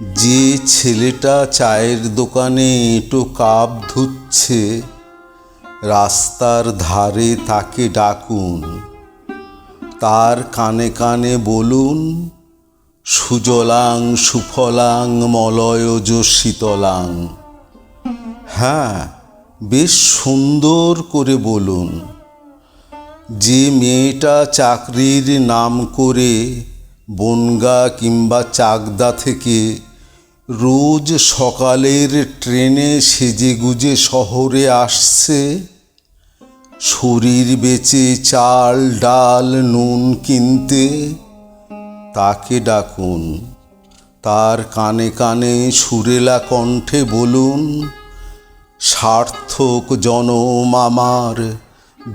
যে ছেলেটা চায়ের দোকানে এঁটো কাপ ধুচ্ছে, রাস্তার ধারে তাকে ডাকুন। তার কানে কানে বলুন, সুজলাং সুফলাং মলয়জ শীতলাং। হ্যাঁ বেশ সুন্দর করে বলুন। যে মেয়েটা চাকরির নাম করে বনগা কিংবা চাকদা থেকে রোজ সকালের ট্রেনে সেজে গুজে শহরে আসছে। শরীর বেচে চাল, ডাল, নুন কিনতে। তাকে ডাকুন, তার কানে কানে সুরেলা কণ্ঠে বলুন, সার্থক জনম আমার,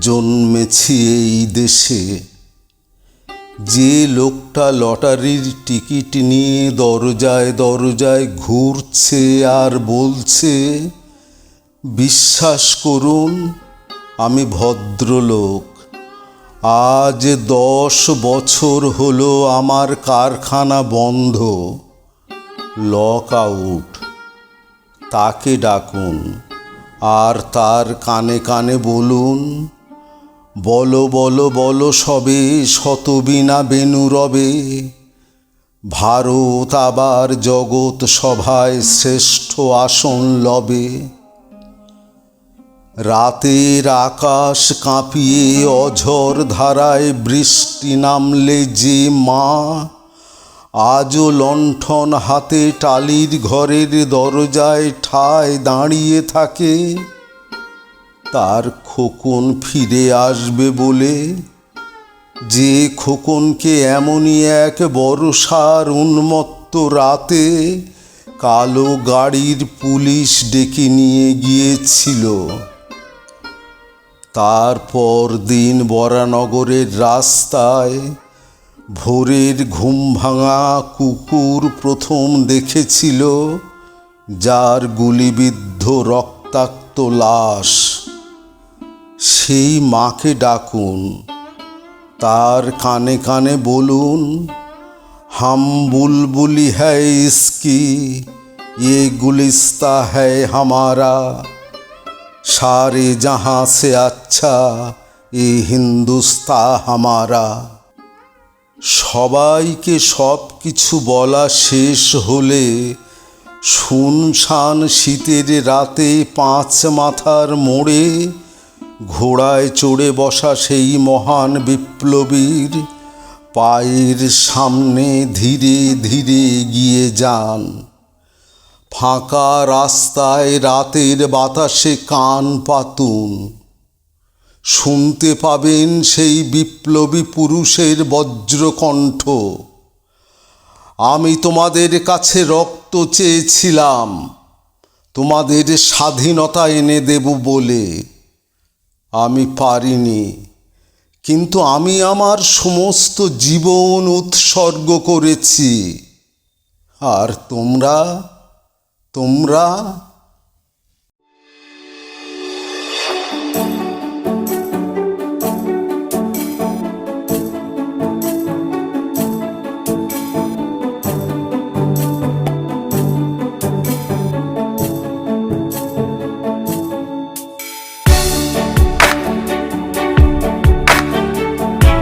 জন্মেছি এই দেশে। যে লোকটা লটারির টিকিট নিয়ে দরজায় দরজায় ঘুরছে আর বলছে, বিশ্বাস করুন, আমি ভদ্রলোক। আজ দশ বছর হলো আমার কারখানা বন্ধ। Lock out. তাকে ডাকুন আর তার কানে কানে বলুন বলো বলো বলো সবে শতবিনা বেনু রবে। ভারত আবার জগৎ সভায় শ্রেষ্ঠ আসন লবে। রাতের আকাশ কাঁপিয়ে অঝর ধারায় বৃষ্টি নামলে যে মা, আজও লণ্ঠন হাতে টালির ঘরের দরজায় ঠায় দাঁড়িয়ে থাকে। তার খোকন ফিরে আসবে বলে। যে খোকনকে এমনই এক বর্ষার উন্মত্ত রাতে কালো গাড়ির পুলিশ ডেকে নিয়ে গিয়েছিল। তারপর দিন বরানগরের রাস্তায় ভোরের ঘুম ভাঙা কুকুর প্রথম দেখেছিল, যার গুলিবিদ্ধ রক্তাক্ত লাশ। সেই মাকে ডাকুন তার কানে কানে বলুন হাম বুলবুলি হ্যায় ইসকি ये गुलिस्ता है हमारा सारे जहाँ से अच्छा এ হিন্দুস্তা হামারা সবাইকে সব কিছু বলা শেষ হলে শুনশান শীতের রাতে পাঁচ মাথার মোড়ে ঘোড়ায় চড়ে বসা সেই মহান বিপ্লবীর পায়ের সামনে ধীরে ধীরে গিয়ে যান। ফাঁকা রাস্তায় রাতের বাতাসে কান পাতুন। শুনতে পাবেন সেই বিপ্লবী পুরুষের বজ্রকণ্ঠ। আমি তোমাদের কাছে রক্ত চেয়েছিলাম। তোমাদের স্বাধীনতা এনে দেব বলে। আমি পারিনি। কিন্তু আমি আমার সমস্ত জীবন উৎসর্গ করেছি। আর তোমরা তোমরা